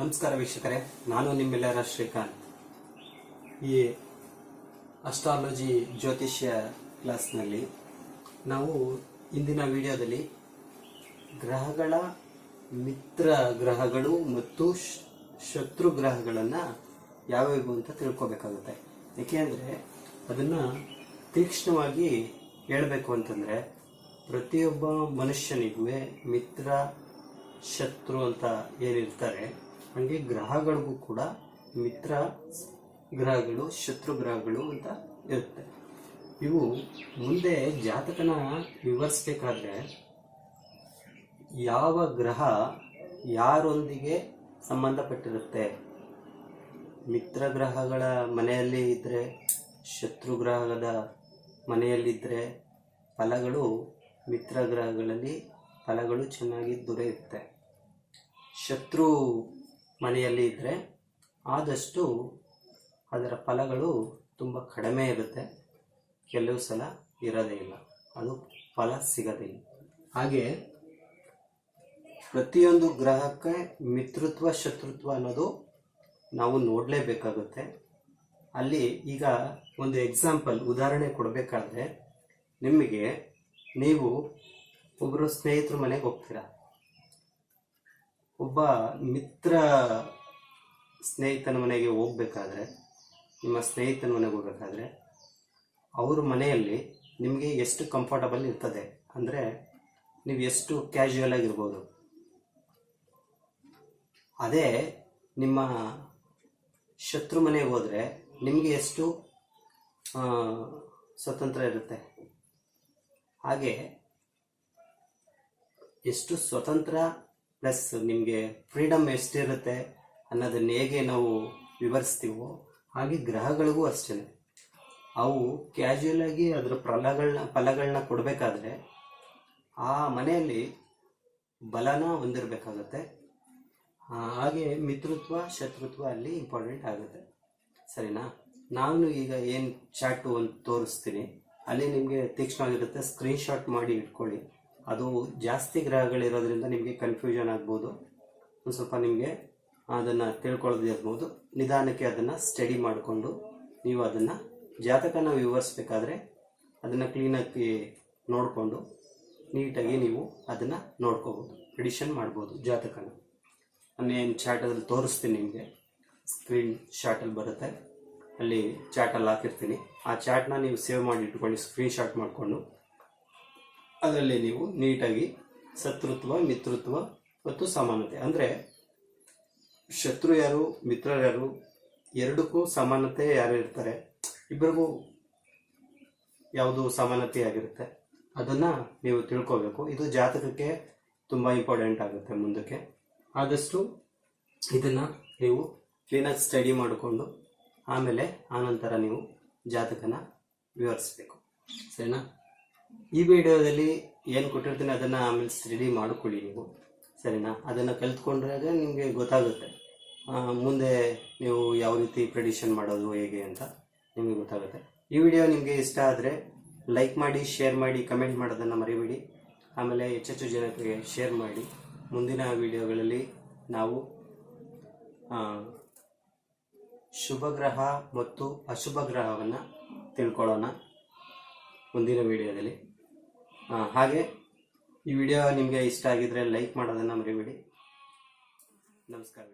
ನಮಸ್ಕಾರ ವೀಕ್ಷಕರೇ, ನಾನು ನಿಮ್ಮೆಲ್ಲರ ಶ್ರೀಕಾಂತ್. ಈ ಅಸ್ಟ್ರಾಲಜಿ ಜ್ಯೋತಿಷ್ಯ ಕ್ಲಾಸ್ನಲ್ಲಿ ನಾವು ಇಂದಿನ ವಿಡಿಯೋದಲ್ಲಿ ಗ್ರಹಗಳ ಮಿತ್ರ ಗ್ರಹಗಳು ಮತ್ತು ಶತ್ರು ಗ್ರಹಗಳನ್ನು ಯಾವ್ಯಾವು ಅಂತ ತಿಳ್ಕೊಬೇಕಾಗುತ್ತೆ. ಏಕೆಂದರೆ ಅದನ್ನು ತೀಕ್ಷ್ಣವಾಗಿ ಹೇಳಬೇಕು ಅಂತಂದರೆ ಪ್ರತಿಯೊಬ್ಬ ಮನುಷ್ಯನಿಗೂ ಮಿತ್ರ, ಶತ್ರು ಅಂತ ಏನಿರ್ತಾರೆ ಹಂಗೆ ಗ್ರಹಗಳಿಗೂ ಕೂಡ ಮಿತ್ರ ಗ್ರಹಗಳು, ಶತ್ರು ಗ್ರಹಗಳು ಅಂತ ಇರುತ್ತೆ. ಇವು ಮುಂದೆ ಜಾತಕನ ವಿವರಿಸ್ಬೇಕಾದ್ರೆ ಯಾವ ಗ್ರಹ ಯಾರೊಂದಿಗೆ ಸಂಬಂಧಪಟ್ಟಿರುತ್ತೆ? ಮಿತ್ರ ಗ್ರಹಗಳ ಮನೆಯಲ್ಲಿ ಇದ್ದರೆ ಶತ್ರು ಗ್ರಹದ ಮನೆಯಲ್ಲಿದ್ದರೆ ಫಲಗಳು ಮಿತ್ರ ಗ್ರಹಗಳಲ್ಲಿ, ಫಲಗಳು ಚೆನ್ನಾಗಿ ದೊರೆಯುತ್ತೆ. ಶತ್ರು ಮನೆಯಲ್ಲಿ ಇದ್ದರೆ ಆದಷ್ಟು ಅದರ ಫಲಗಳು ತುಂಬ ಕಡಿಮೆ ಇರುತ್ತೆ. ಕೆಲವು ಸಲ ಇರೋದೇ ಇಲ್ಲ. ಅದು ಫಲ ಸಿಗೋದಿಲ್ಲ ಹಾಗೆ ಪ್ರತಿಯೊಂದು ಗ್ರಹಕ್ಕೆ ಮಿತ್ರತ್ವ ಶತ್ರುತ್ವ ಅನ್ನೋದು ನಾವು ನೋಡಲೇಬೇಕಾಗುತ್ತೆ. ಅಲ್ಲಿ ಈಗ ಒಂದು ಎಕ್ಸಾಂಪಲ್ ಉದಾಹರಣೆ ಕೊಡಬೇಕಾದ್ರೆ ನಿಮಗೆ ನೀವು ಒಬ್ಬರು ಸ್ನೇಹಿತರ ಮನೆಗೆ ಹೋಗ್ತೀರಾ? ಒಬ್ಬ ಮಿತ್ರ ಸ್ನೇಹಿತನ ಮನೆಗೆ ಹೋಗ್ಬೇಕಾದ್ರೆ, ನಿಮ್ಮ ಸ್ನೇಹಿತನ ಮನೆಗೆ ಹೋಗ್ಬೇಕಾದ್ರೆ, ಅವ್ರ ಮನೆಯಲ್ಲಿ ನಿಮಗೆ ಎಷ್ಟು ಕಂಫರ್ಟಬಲ್ ಇರ್ತದೆ? ಅಂದರೆ ನೀವು ಎಷ್ಟು ಕ್ಯಾಶುಯಲ್ ಆಗಿರ್ಬೋದು. ಅದೇ ನಿಮ್ಮ ಶತ್ರು ಮನೆಗೆ ಹೋದರೆ ನಿಮಗೆ ಎಷ್ಟು ಸ್ವತಂತ್ರ ಇರುತ್ತೆ. ಹಾಗೆ ಎಷ್ಟು ಸ್ವತಂತ್ರ ಪ್ಲಸ್ ನಿಮಗೆ ಫ್ರೀಡಮ್ ಎಷ್ಟಿರುತ್ತೆ ಅನ್ನೋದನ್ನ ಹೇಗೆ ನಾವು ವಿವರಿಸ್ತೀವೋ ಹಾಗೆ ಗ್ರಹಗಳಿಗೂ ಅಷ್ಟೇ ಅವು ಆಗಿ ಅದರ ಫಲಗಳನ್ನ ಫಲಗಳನ್ನ ಕೊಡಬೇಕಾದ್ರೆ ಆ ಮನೆಯಲ್ಲಿ ಬಲನ ಹೊಂದಿರಬೇಕಾಗತ್ತೆ. ಹಾಗೆ ಮಿತ್ರತ್ವ ಶತ್ರುತ್ವ ಅಲ್ಲಿ ಇಂಪಾರ್ಟೆಂಟ್ ಆಗುತ್ತೆ. ಸರಿನಾ? ನಾನು ಈಗ ಏನು ಚಾಟು ಅಂತ ತೋರಿಸ್ತೀನಿ. ಅಲ್ಲಿ ನಿಮಗೆ ತೀಕ್ಷ್ಣವಾಗಿರುತ್ತೆ. ಸ್ಕ್ರೀನ್ಶಾಟ್ ಮಾಡಿ ಇಟ್ಕೊಳ್ಳಿ. ಅದು ಜಾಸ್ತಿ ಗ್ರಹಗಳಿರೋದ್ರಿಂದ ನಿಮಗೆ ಕನ್ಫ್ಯೂಷನ್ ಆಗ್ಬೋದು. ಒಂದು ಸ್ವಲ್ಪ ನಿಮಗೆ ಅದನ್ನು ತಿಳ್ಕೊಳ್ಳೋದು ಇರ್ಬೋದು. ನಿಧಾನಕ್ಕೆ ಅದನ್ನು ಸ್ಟಡಿ ಮಾಡಿಕೊಂಡು ನೀವು ಅದನ್ನು ಜಾತಕನ ವಿವರಿಸ್ಬೇಕಾದ್ರೆ ಅದನ್ನು ಕ್ಲೀನಾಗಿ ನೋಡಿಕೊಂಡು ನೀಟಾಗಿ ನೀವು ಅದನ್ನು ನೋಡ್ಕೋಬೋದು. ಎಡಿಷನ್ ಮಾಡ್ಬೋದು ಜಾತಕನ. ನಾನು ಚಾಟಲ್ಲಿ ತೋರಿಸ್ತೀನಿ ನಿಮಗೆ? ಸ್ಕ್ರೀನ್ ಶಾಟಲ್ಲಿ ಬರುತ್ತೆ. ಅಲ್ಲಿ ಚಾಟಲ್ಲಿ ಹಾಕಿರ್ತೀನಿ. ಆ ಚಾಟ್ನ ನೀವು ಸೇವ್ ಮಾಡಿ ಇಟ್ಕೊಳ್ಳಿ ಸ್ಕ್ರೀನ್ ಶಾಟ್ ಮಾಡಿಕೊಂಡು. ಅದರಲ್ಲಿ ನೀವು ನೀಟಾಗಿ ಶತ್ರುತ್ವ ಮಿತ್ರತ್ವ ಮತ್ತು ಸಮಾನತೆ. ಅಂದರೆ ಶತ್ರು ಯಾರು ಮಿತ್ರ ಯಾರು, ಎರಡಕ್ಕೂ ಸಮಾನತೆ ಯಾರು ಇರ್ತಾರೆ? ಇಬ್ಬರಿಗೂ ಯಾವುದು ಸಮಾನತೆ ಆಗಿರುತ್ತೆ ಅದನ್ನು ನೀವು ತಿಳ್ಕೋಬೇಕು. ಇದು ಜಾತಕಕ್ಕೆ ತುಂಬ ಇಂಪಾರ್ಟೆಂಟ್ ಆಗುತ್ತೆ ಮುಂದಕ್ಕೆ. ಆದಷ್ಟು ಇದನ್ನು ನೀವು ಕ್ಲೀನಾಗಿ ಸ್ಟಡಿ ಮಾಡಿಕೊಂಡು ಆಮೇಲೆ ಆನಂತರ ನೀವು ಜಾತಕನ ವಿವರಿಸ್ಬೇಕು. ಸರಿನಾ? ಈ ವಿಡಿಯೋದಲ್ಲಿ ಏನು ಕೊಟ್ಟಿರ್ತೀನಿ ಅದನ್ನು ಆಮೇಲೆ ಸ್ಟಡಿ ಮಾಡಿಕೊಳ್ಳಿ ನೀವು. ಸರಿನಾ? ಅದನ್ನು ಕಲ್ತ್ಕೊಂಡ್ರೆ ನಿಮಗೆ ಗೊತ್ತಾಗುತ್ತೆ. ಮುಂದೆ ನೀವು ಯಾವ ರೀತಿ ಪ್ರೆಡಿಷನ್ ಮಾಡೋದು ಹೇಗೆ ಅಂತ ನಿಮಗೆ ಗೊತ್ತಾಗುತ್ತೆ. ಈ ವಿಡಿಯೋ ನಿಮಗೆ ಇಷ್ಟ ಆದರೆ ಲೈಕ್ ಮಾಡಿ ಶೇರ್ ಮಾಡಿ ಕಮೆಂಟ್ ಮಾಡೋದನ್ನು ಮರಿಬೇಡಿ. ಆಮೇಲೆ ಹೆಚ್ಚೆಚ್ಚು ಜನರಿಗೆ ಶೇರ್ ಮಾಡಿ. ಮುಂದಿನ ವಿಡಿಯೋಗಳಲ್ಲಿ ನಾವು ಶುಭ ಗ್ರಹ ಮತ್ತು ಅಶುಭ ಗ್ರಹವನ್ನು ತಿಳ್ಕೊಳ್ಳೋಣ. ಮುಂದಿನ ವಿಡಿಯೋದಲ್ಲಿ. ಹಾಗೆ ಈ ವಿಡಿಯೋ ನಿಮಗೆ ಇಷ್ಟ ಆಗಿದ್ರೆ ಲೈಕ್ ಮಾಡೋದನ್ನು ಮರಿಬೇಡಿ. ನಮಸ್ಕಾರ